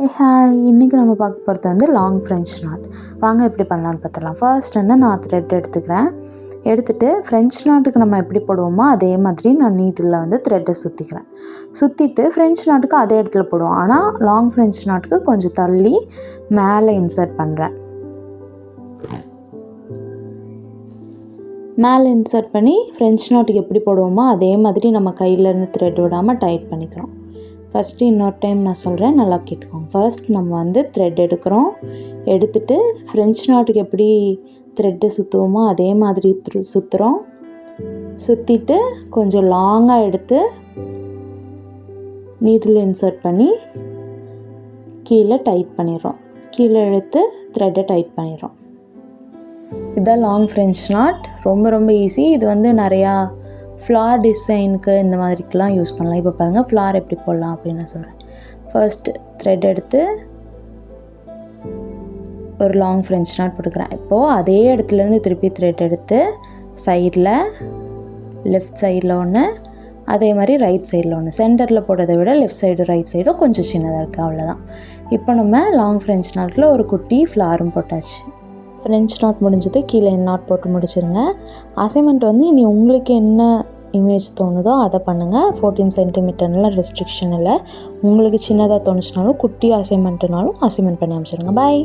ஏ hi இன்றைக்கி நம்ம பார்க்க போகிறது வந்து லாங் ஃப்ரெஞ்ச் நாட் வாங்க எப்படி பண்ணலான்னு பார்த்துடலாம். ஃபர்ஸ்ட் வந்து நான் த்ரெட் எடுத்துக்கிறேன். எடுத்துகிட்டு ஃப்ரெஞ்ச் நாட்டுக்கு நம்ம எப்படி போடுவோமோ அதே மாதிரி நான் நீட்டில் வந்து த்ரெட்டை சுற்றிக்கிறேன் சுற்றிட்டு ஃப்ரெஞ்ச் நாட்டுக்கு அதே இடத்துல போடுவோம். ஆனால் லாங் ஃப்ரெஞ்ச் நாட்டுக்கு கொஞ்சம் தள்ளி மேலே இன்சர்ட் பண்ணுறேன் மேலே இன்சர்ட் பண்ணி ஃப்ரெஞ்ச் நாட்டுக்கு எப்படி போடுவோமோ அதே மாதிரி நம்ம கையிலேருந்து த்ரெட் விடாமல் டைட் பண்ணிக்கிறோம். ஃபஸ்ட்டு இன்னொரு டைம் நான் சொல்கிறேன் நல்லா கேட்டுக்கோங்க. ஃபர்ஸ்ட் நம்ம வந்து த்ரெட் எடுக்கிறோம். எடுத்துட்டு ஃப்ரெஞ்ச் நாட்டுக்கு எப்படி த்ரெட்டு சுற்றுவோமோ அதே மாதிரி சுற்றுறோம் சுற்றிட்டு கொஞ்சம் லாங்காக எடுத்து நீட்டில் இன்சர்ட் பண்ணி கீழே டைட் பண்ணிடுறோம். கீழே இழுத்து த்ரெட்டை டைட் பண்ணிடுறோம். இதுதான் லாங் ஃப்ரெஞ்ச் நாட் ரொம்ப ரொம்ப ஈஸி இது வந்து நிறையா ஃப்ளார் டிசைனுக்கு இந்த மாதிரிக்கெலாம் யூஸ் பண்ணலாம். இப்போ பாருங்கள் ஃப்ளார் எப்படி போடலாம் அப்படின்னு நான் சொல்கிறேன் ஃபர்ஸ்ட் த்ரெட் எடுத்து ஒரு லாங் ஃப்ரெஞ்ச் நாட் போட்டுக்கிறேன். இப்போது அதே இடத்துலேருந்து திருப்பி த்ரெட் எடுத்து சைடில் லெஃப்ட் சைடில் ஒன்று அதே மாதிரி ரைட் சைடில் ஒன்று சென்டரில் போடுறதை விட லெஃப்ட் சைடு ரைட் சைடும் கொஞ்சம் சின்னதாக இருக்குது அவ்வளோதான் இப்போ நம்ம லாங் ஃப்ரெஞ்ச் நாட்டில் ஒரு குட்டி ஃப்ளாரும் போட்டாச்சு. ஃப்ரெஞ்ச் நாட் முடிஞ்சது கீழே நாட் போட்டு முடிச்சிருங்க. அசைன்மெண்ட் வந்து இனி உங்களுக்கு என்ன இமேஜ் தோணுதோ அதை பண்ணுங்கள் ஃபோர்டீன் சென்டிமீட்டர்லாம் ரெஸ்ட்ரிக்ஷன் இல்லை. உங்களுக்கு சின்னதாக தோணுச்சுனாலும் குட்டி அசைன்மெண்ட்டுனாலும் அசைன்மெண்ட் பண்ணி அமைச்சிருங்க பாய்